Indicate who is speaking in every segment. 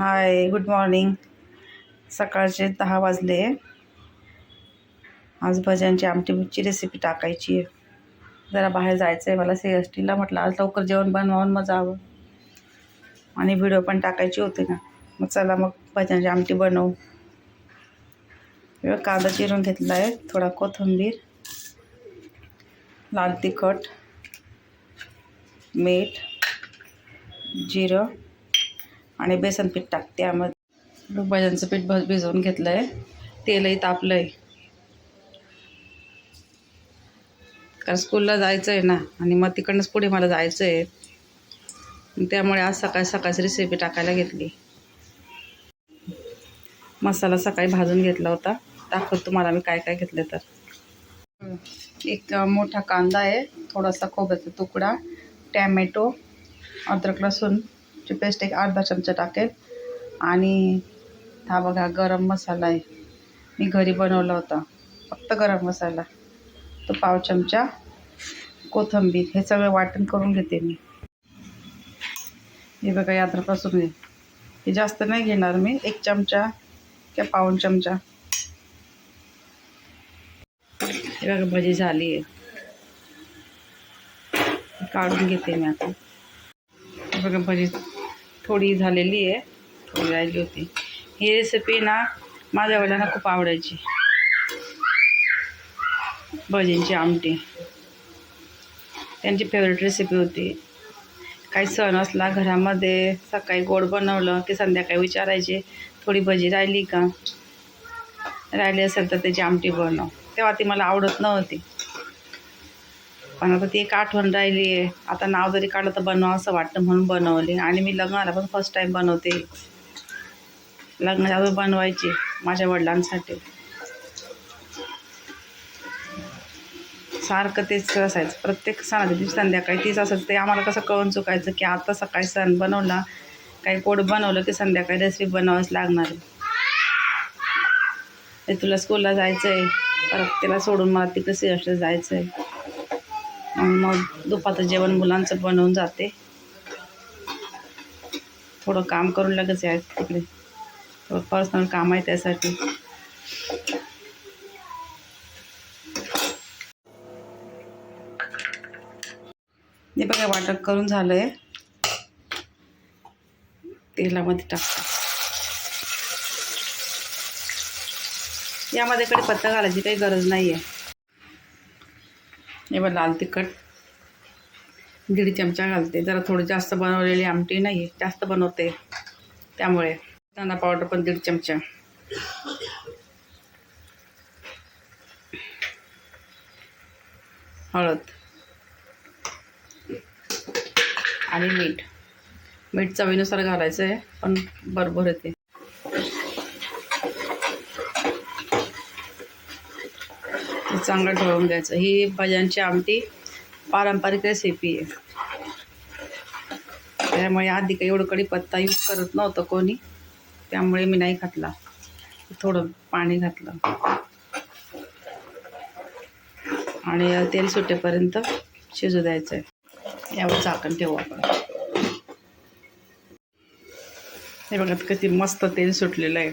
Speaker 1: Hi good morning सकाळचे दहा वाजले. आज भज्यांची आमटीची रेसिपी टाकायची आहे. जरा बाहेर जायचं आहे मला सी एस टीला म्हटलं आज लवकर जेवण बनवावून मग जावं. आणि व्हिडिओ पण टाकायची होती ना. मग चला मग भज्यांची आमटी बनवू. हे कांदा चिरून घेतला आहे. थोडा कोथिंबीर लाल तिखट मीठ जिरं आणि बेसन पीठ टाकते यामध्ये भज्यांचं पीठ भ भिजवून घेतलं आहे तेलही तापलं आहे कारण स्कूलला जायचं आहे ना आणि मग तिकडनंच पुढे मला जायचं आहे त्यामुळे आज सकाळी सकाळची रेसिपी टाकायला घेतली. मसाला सकाळी भाजून घेतला होता. दाखवत तुम्हाला मी काय काय घेतलं तर. एक मोठा कांदा आहे थोडासा खोबऱ्याचा तुकडा टॅमॅटो अद्रक लसूण लसूणची पेस्ट एक अर्धा चमचा टाकेल. आणि हा बघा गरम मसाला आहे. मी घरी बनवला होता. फक्त गरम मसाला. तो पाव चमचा कोथिंबीर. हे सगळं वाटण करून घेते मी. हे बघा यात्रापासून घे हे जास्त नाही घेणार मी. एक चमचा किंवा पाऊण चमचा. हे बघा भजी झाली आहे. काढून घेते मी आता. हे बघा भजी थोडी झालेली आहे. थोडी राहिली होती. ही रेसिपी ना माझ्या वडिलांना खूप आवडायची. भजींची आमटी. त्यांची फेवरेट रेसिपी होती. काही सण असला घरामध्ये सकाळी गोड बनवलं की संध्याकाळी विचारायचे थोडी भजी राहिली का? राहिली असेल तर त्याची आमटी बनव. तेव्हा ती मला आवडत नव्हती. पण आता ती एक आठवण राहिली. आहे आता नाव जरी काढलं तर बनवा असं वाटतं म्हणून बनवली. आणि मी लग्नाला पण फर्स्ट टाईम बनवते. लग्नाच्या बनवायची माझ्या वडिलांसाठी. सारखं तेच असायचं. प्रत्येक सणाच्या दिवशी संध्याकाळी तीच असायचं. ते आम्हाला कसं कळून चुकायचं की आता सकाळी सण बनवला. काही पोट बनवलं की संध्याकाळी रेसिपी बनवावीच लागणार. हे तुला स्कूलला जायचं आहे परत तिला सोडून मला तिकडे सिरियसला जायचं आहे मग दुपारचं जेवण मुलांचं बनवून जाते. थोडं काम करून लगेच आहे तिकडे. थोडं पर्सनल काम आहे त्यासाठी. हे बघा वाटप करून झालं आहे तेलामध्ये टाकते. यामध्ये पत्ता घालायची काही गरज नाही आहे हे लाल तिखट. दीड चमचा घालते. जरा थोडी जास्त बनवलेली आमटी नाही जास्त बनवते. त्यामुळे कांदा पावडर पण दीड चमचा. हळद. आणि मीठ. मीठ चवीनुसार घालायचं आहे पण बरोबर येते. चांगलं ढवळून घ्यायचं ही भज्यांची आमटी पारंपरिक रेसिपी आहे. त्यामुळे आधी काही एवढं कढीपत्ता यूज करत नव्हतं कोणी. त्यामुळे मी नाही घातला. थोडं पाणी घातलं. आणि तेल सुटेपर्यंत शिजू द्यायचं आहे यावर झाकण ठेवू आपण. हे बघा किती मस्त तेल सुटलेलं आहे.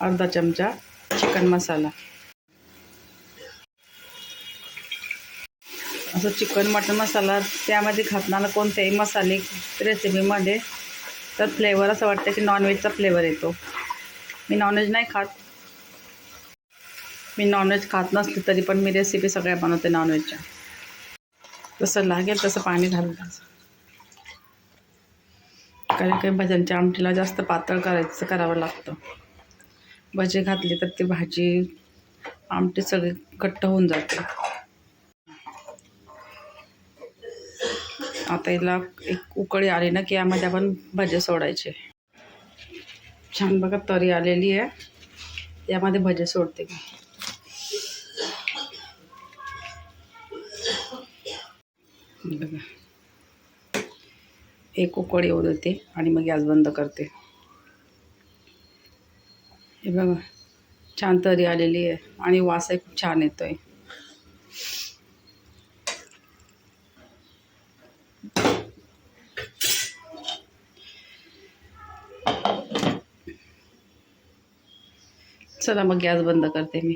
Speaker 1: अर्धा चमचा चिकन मसाला. असं चिकन मटन मसाला त्यामध्ये घातणारा कोणत्याही मसाले रेसिपीमध्ये तर फ्लेवर असं वाटतं की नॉनव्हेजचा फ्लेवर येतो. मी नॉनव्हेज नाही खात. मी नॉनव्हेज खात नसली तरी पण मी रेसिपी सगळ्या बनवते नॉनव्हेजच्या जसं लागेल तसं पाणी घालून द्यायचं काही काही आमटीला जास्त पातळ करायचं करावं लागतं. भजे घातले तर ती भाजी आमटी सगळी घट्ट होऊन जाते. आता याला एक उकळी आली ना की यामध्ये आपण भजे सोडायचे. छान बघा तरी आलेली आहे. यामध्ये भजे सोडते मी. बघा. एक उकळी येऊ देते आणि मग गॅस बंद करते. बघा छान तरी आलेली आहे आणि वासही खूप छान येतो आहे चला मग गॅस बंद करते मी.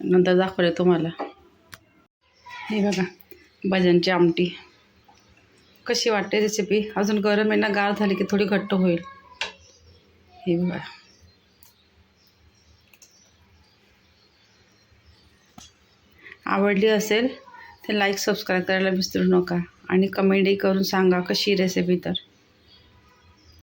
Speaker 1: नंतर दाखवले तुम्हाला. हे बघा भजनची आमटी. कशी वाटते रेसिपी अजून गरम आहे ना गार झाली की थोडी घट्ट होईल. हे आवडली असेल तर लाईक सबस्क्राईब करायला विसरू नका. आणि कमेंटही करून सांगा कशी रेसिपी तर.